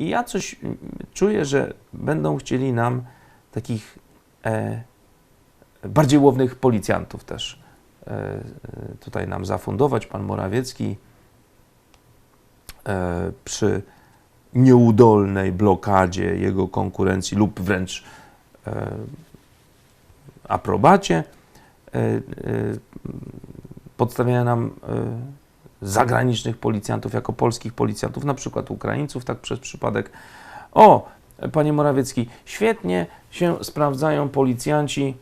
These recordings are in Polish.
I ja coś mm, czuję, że będą chcieli nam takich e, bardziej łownych policjantów też e, tutaj nam zafundować. Pan Morawiecki e, przy nieudolnej blokadzie jego konkurencji lub wręcz e, aprobacie e, e, podstawiają nam zagranicznych policjantów jako polskich policjantów, na przykład Ukraińców, tak przez przypadek. O, panie Morawiecki, świetnie się sprawdzają policjanci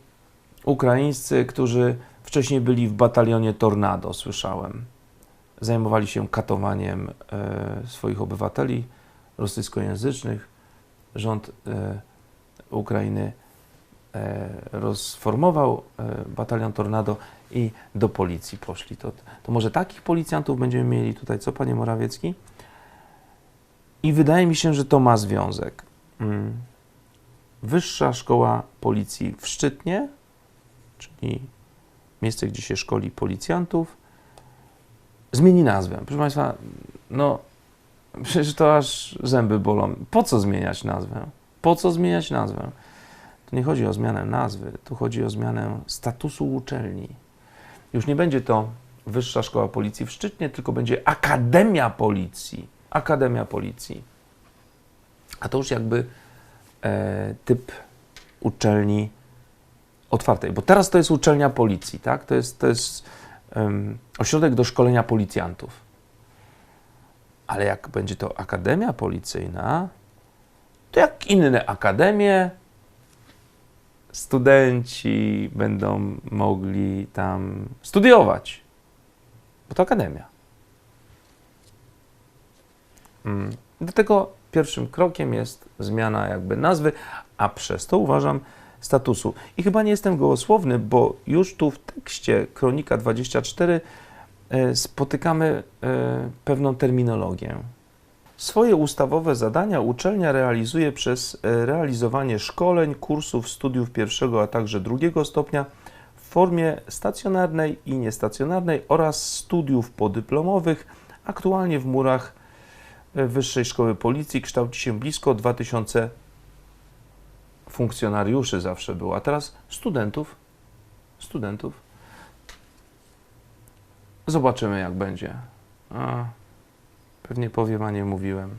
ukraińscy, którzy wcześniej byli w batalionie Tornado, słyszałem. Zajmowali się katowaniem e, swoich obywateli rosyjskojęzycznych. Rząd e, Ukrainy rozformował e, batalion Tornado i do policji poszli. To, to może takich policjantów będziemy mieli tutaj, co panie Morawiecki? I wydaje mi się, że to ma związek. Mm. Wyższa Szkoła Policji w Szczytnie, czyli miejsce, gdzie się szkoli policjantów, zmieni nazwę. Proszę Państwa, no przecież to aż zęby bolą. Po co zmieniać nazwę? Po co zmieniać nazwę? Tu nie chodzi o zmianę nazwy, tu chodzi o zmianę statusu uczelni. Już nie będzie to Wyższa Szkoła Policji w Szczytnie, tylko będzie Akademia Policji. Akademia Policji. A to już jakby e, typ uczelni otwartej, bo teraz to jest uczelnia policji, tak? To jest, to jest em, ośrodek do szkolenia policjantów. Ale jak będzie to akademia policyjna, to jak inne akademie, studenci będą mogli tam studiować, bo to akademia. Mm. Dlatego pierwszym krokiem jest zmiana jakby nazwy, a przez to uważam statusu. I chyba nie jestem gołosłowny, bo już tu w tekście Kronika 24 e, spotykamy e, pewną terminologię. Swoje ustawowe zadania uczelnia realizuje przez e, realizowanie szkoleń, kursów, studiów pierwszego, a także drugiego stopnia w formie stacjonarnej i niestacjonarnej oraz studiów podyplomowych. Aktualnie w murach e, Wyższej Szkoły Policji kształci się blisko 2000 funkcjonariuszy zawsze było, a teraz studentów. Studentów. Zobaczymy, jak będzie. A, pewnie powiem, a nie mówiłem.